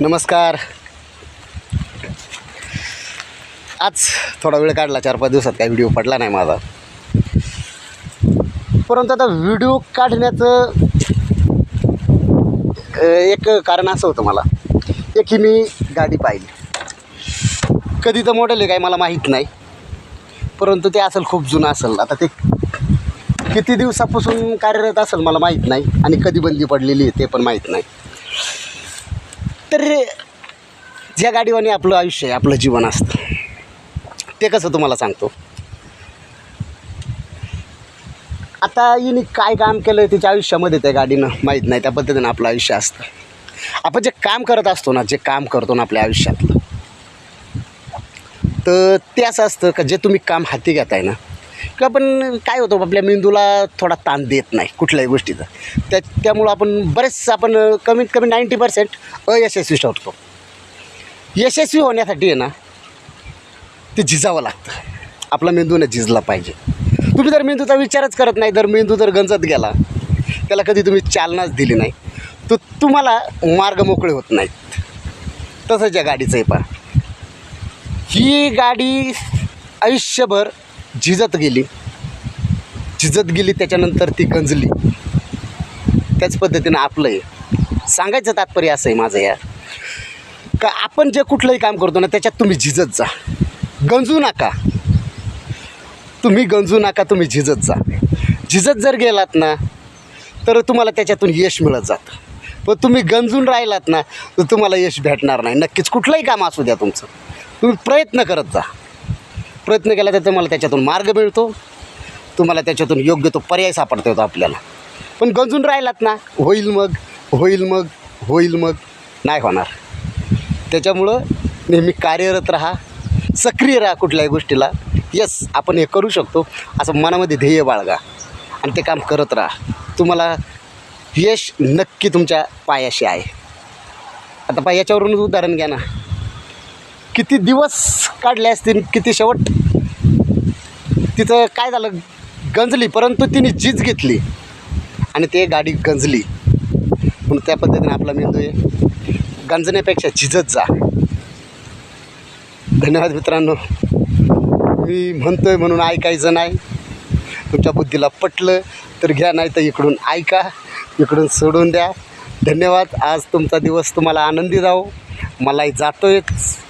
नमस्कार. आज थोडा वेळ काढला चार पाच दिवसात काही व्हिडिओ पडला नाही माझा. परंतु आता व्हिडिओ काढण्याचं एक कारण असं होतं मला. एक की मी गाडी पाहिली. कधी तर मॉडेल आहे काय मला माहीत नाही. परंतु ते असेल खूप जुनं असेल. आता ते किती दिवसापासून कार्यरत असेल मला माहीत नाही. आणि कधी बंदी पडलेली आहे ते पण माहीत नाही. तर ज्या गाडीवाने आपलं आयुष्य आहे आपलं जीवन असतं. ते कसं तुम्हाला सांगतो? आता हिने काय काम केलं तिच्या आयुष्यामध्ये त्या गाडीनं? माहीत नाही त्या पद्धतीनं आपलं आयुष्य असतं. आपण जे काम करत असतो ना जे काम करतो ना आपल्या आयुष्यातलं तर ते असं असतं का जे तुम्ही काम हाती घेताय ना का पण काय होतं आपल्या मेंदूला थोडा ताण देत नाही कुठल्याही गोष्टीचा. त्या त्यामुळं आपण बरेच आपण कमीत कमी नाईंटी पर्सेंट अयशस्वी ठरतो. यशस्वी होण्यासाठी आहे ना ते झिजावं लागतं. आपला मेंदूने झिजला पाहिजे. तुम्ही जर मेंदूचा विचारच करत नाही जर मेंदू जर गंजत गेला त्याला कधी तुम्ही चालनाच दिली नाही तर तुम्हाला मार्ग मोकळे होत नाहीत. तसंच या गाडीचं आहे पहा. ही गाडी आयुष्यभर झिजत गेली. झिजत गेली त्याच्यानंतर ती गंजली. त्याच पद्धतीनं आपलं आहे सांगायचं तात्पर्य असं आहे माझं यार. का आपण जे कुठलंही काम करतो ना त्याच्यात तुम्ही झिजत जा. गंजू नका. तुम्ही गंजू नका तुम्ही झिजत जा. झिजत जर गेलात ना तर तुम्हाला त्याच्यातून यश मिळत जातं. पण तुम्ही गंजून राहिलात ना तर तुम्हाला यश भेटणार नाही. नक्कीच कुठलंही काम असू द्या तुमचं. तुम्ही प्रयत्न करत जा. प्रयत्न केला तर तुम्हाला त्याच्यातून मार्ग मिळतो. तुम्हाला त्याच्यातून योग्य तो पर्याय सापडता येतो आपल्याला. पण गंजून राहिलात ना होईल मग होईल मग होईल मग नाही होणार. त्याच्यामुळं नेहमी कार्यरत राहा सक्रिय राहा कुठल्याही गोष्टीला. यस आपण हे करू शकतो. असं मनामध्ये ध्येय बाळगा आणि ते काम करत राहा. तुम्हाला यश नक्की तुमच्या पायाशी आहे. आता पा याच्यावरूनच उदाहरण घ्या ना. किती दिवस काढले असतील किती शेवट? तिचं काय झालं? गंजली परंतु तिने जीज घेतली. आणि ते गाडी गंजली. म्हणून त्या पद्धतीने आपला मेंदू आहे गंजण्यापेक्षा झिजत जा. धन्यवाद मित्रांनो. मी म्हणतो आहे म्हणून ऐकायचं नाही. तुमच्या बुद्धीला पटलं तर घ्या नाही तर इकडून ऐका इकडून सोडून द्या. धन्यवाद. आज तुमचा दिवस तुम्हाला आनंदी जावो. मलाही जातो आहेच